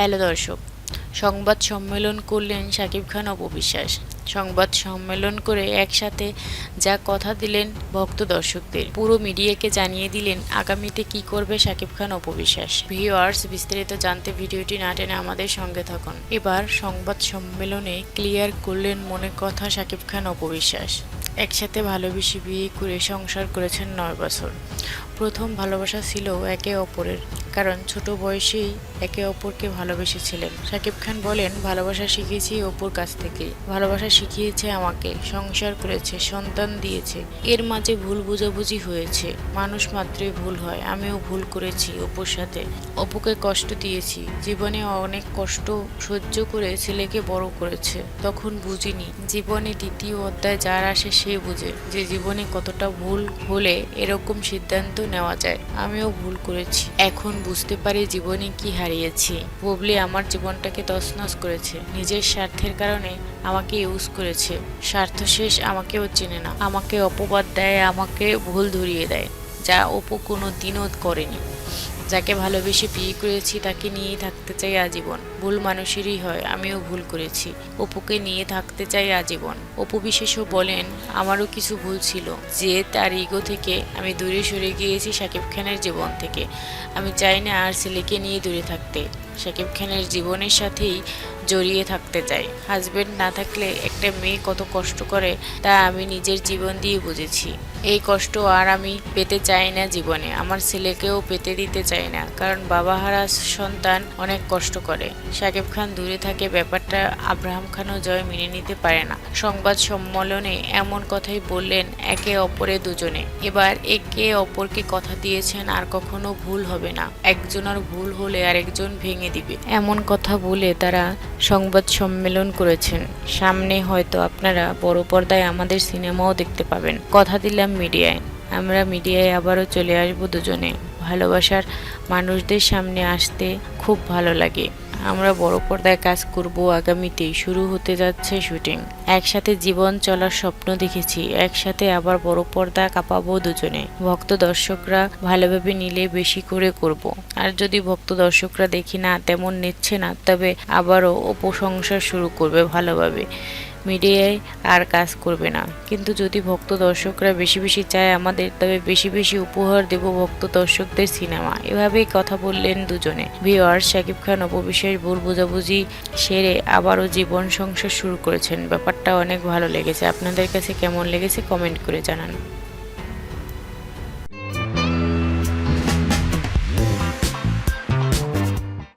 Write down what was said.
Hello দর্শক, সংবাদ সম্মেলন করলেন শাকিব খান অপবিশ্বাস। সংবাদ সম্মেলন করে একসাথে যা কথা দিলেন ভক্ত দর্শকদের, পুরো মিডিয়াকে জানিয়ে দিলেন আগামীতে কি করবে শাকিব খান অপবিশ্বাস। ভিওয়ার্স বিস্তারিত জানতে ভিডিওটি না টেনে আমাদের সঙ্গে থাকুন। এবার সংবাদ সম্মেলনে ক্লিয়ার করলেন মনের কথা শাকিব খান অপবিশ্বাস। একসাথে ভালোবেসে বিয়ে করে সংসার করেছেন নয় বছর। প্রথম ভালোবাসা ছিল একে অপরের। কারণ ছোট বয়সেই একে অপরকে ভালোবেসেছিলেন। শাকিব খান বলেন, ভালোবাসা শিখেছি অপুর কাছ থেকে। ভালোবাসা শিখিয়েছে আমাকে, সংসার করেছে, সন্তান দিয়েছে। এর মাঝে ভুল বোঝাবুঝি হয়েছে। মানুষ মাত্রই ভুল হয়। আমিও ভুল করেছি অপুর সাথে। অপুকে কষ্ট দিয়েছি। জীবনে অনেক কষ্ট সহ্য করে ছেলেকে বড় করেছে। তখন বুঝিনি, জীবনে দ্বিতীয় অধ্যায় যার আসে সে বুঝে যে জীবনে কতটা ভুল হলে এরকম সিদ্ধান্ত নেওয়া যায়। আমিও ভুল করেছি। এখন বুঝতে পারি জীবনে কি হারিয়েছি। বুবলি আমার জীবনটাকে তছনছ করেছে। নিজের স্বার্থের কারণে আমাকে ইউজ করেছে। স্বার্থ শেষ আমাকেও চেনে না। আমাকে অপবাদ দেয়, আমাকে ভুল ধরিয়ে দেয়, যা অপু কোনো দিনও করেনি। যাকে ভালোবেসে বিয়ে করেছি তাকে নিয়েই থাকতে চাই আজীবন। ভুল মানুষেরই হয়, আমিও ভুল করেছি। অপুকে নিয়ে থাকতে চাই আজীবন। অপু বিশেষও বলেন, আমারও কিছু ভুল ছিল। যে তার ইগো থেকে আমি দূরে সরে গিয়েছি সাকিব খানের জীবন থেকে। আমি চাই না আর ছেলেকে নিয়ে দূরে থাকতে। শাকিব খানের জীবনের সাথেই জড়িয়ে থাকতে চাই হাজবেন্ড না থাকলে একটা মেয়ে কত কষ্ট করে, তা আমি নিজের জীবন দিয়ে বুঝেছি। এই কষ্ট আর আমি পেতে চাই না জীবনে। আমার ছেলেকেও পেতে দিতে চাই না, কারণ বাবা হারা সন্তান অনেক কষ্ট করে। সাকিব খান দূরে থাকে ব্যাপারটা আব্রাহাম খানও জয় মেনে নিতে পারে না। সংবাদ সম্মেলনে এমন কথাই বললেন একে অপরে দুজনে। এবার একে অপরকে কথা দিয়েছেন আর কখনো ভুল হবে না। একজনের ভুল হলে আরেকজন ভেঙে দিবে। এমন কথা বলে তারা সংবাদ সম্মেলন করেছেন। সামনে হয়তো আপনারা বড় পর্দায় আমাদের সিনেমাও দেখতে পাবেন। কথা দিলাম মিডিয়ায়। আমরা মিডিয়ায় আবারও চলে আসব দুজনে। ভালোবাসার মানুষদের সামনে আসতে খুব ভালো লাগে। আমরা বড় পর্দায় কাজ করব, আগামীতেই শুরু হতে যাচ্ছে শুটিং। একসাথে জীবন চলার স্বপ্ন দেখেছি, একসাথে আবার বড় পর্দা কাঁপাবো দুজনে। ভক্ত দর্শকরা ভালোভাবে নিলে বেশি করে করব। আর যদি ভক্ত দর্শকরা দেখি না, তেমন নিচ্ছে না, তবে আবারও উপসংসার শুরু করবে ভালোভাবে। মিডিয়ায় আর কাজ করবে না। কিন্তু যদি ভক্ত দর্শকরা বেশি বেশি চায় আমাদের, তবে বেশি বেশি উপহার দেব ভক্ত দর্শকদের সিনেমা। এভাবেই কথা বললেন দুজনে। ভিওয়ার শাকিব খান অপবিশ্বাস ভুল বোঝাবুঝি সেরে আবারও জীবন সংসার শুরু করেছেন। ব্যাপারটা অনেক ভালো লেগেছে। আপনাদের কাছে কেমন লেগেছে কমেন্ট করে জানান।